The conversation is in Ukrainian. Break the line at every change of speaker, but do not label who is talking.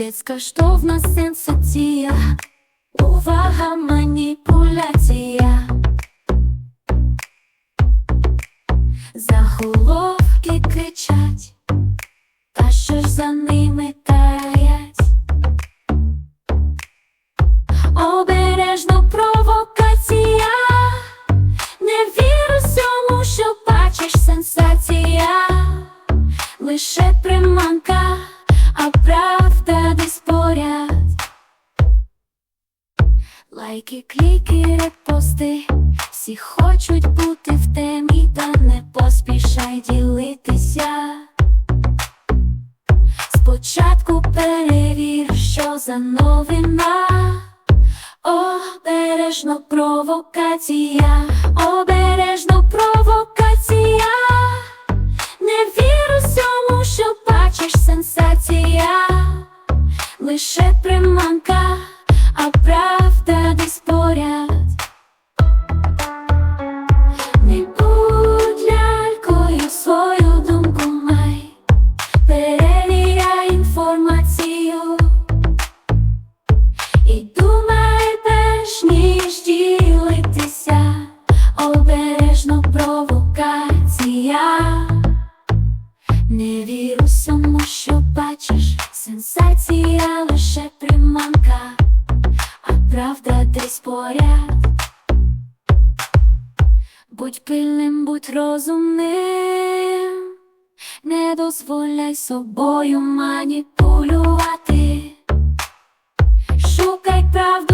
Безкоштовна сенсація, увага, маніпуляція. Заголовки кричать, та що ж за ними таять? Обережно провокація, не вір усьому, що бачиш сенсація, лише Лайки, кліки, репости, всі хочуть бути в темі, та не поспішай ділитися. Спочатку перевір, що за новина. Обережно провокація, обережно провокація. Не вір усьому, що бачиш сенсація, лише приманка, а правда виключно провокація. Не вірю всьому, що бачиш, сенсація лише приманка, а правда десь поряд. Будь пильним, будь розумним, не дозволяй собою маніпулювати, шукай правду.